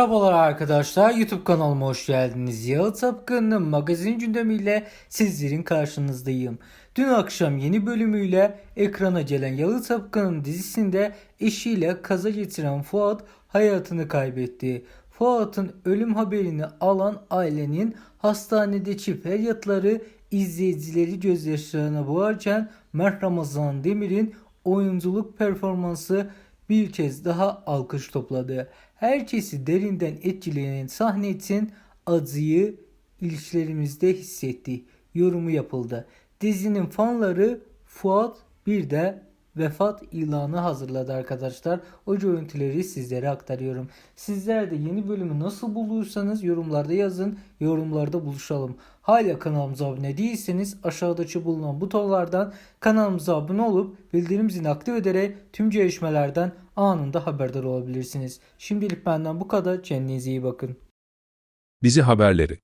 Merhabalar arkadaşlar YouTube kanalıma hoş geldiniz. Yalı Tapkın'ın magazin gündemiyle sizlerin karşınızdayım. Dün akşam yeni bölümüyle ekrana gelen Yalı Tapkın'ın dizisinde eşiyle kaza getiren Fuat hayatını kaybetti. Fuat'ın ölüm haberini alan ailenin hastanedeki feryatları izleyicileri gözyaşlarına boğarken Mert Ramazan Demir'in oyunculuk performansı bir kez daha alkış topladı. Herkesi derinden etkileyen sahne için acıyı ilişkilerimizde hissetti. Yorumu yapıldı. Dizinin fanları Fuat bir de vefat ilanı hazırladı arkadaşlar. O görüntüleri sizlere aktarıyorum. Sizler de yeni bölümü nasıl bulursanız yorumlarda yazın. Yorumlarda buluşalım. Hala kanalımıza abone değilseniz aşağıdaki bulunan butonlardan kanalımıza abone olup bildirim zilini aktif ederek tüm gelişmelerden anında haberdar olabilirsiniz. Şimdilik benden bu kadar. Kendinize iyi bakın. Dizi haberleri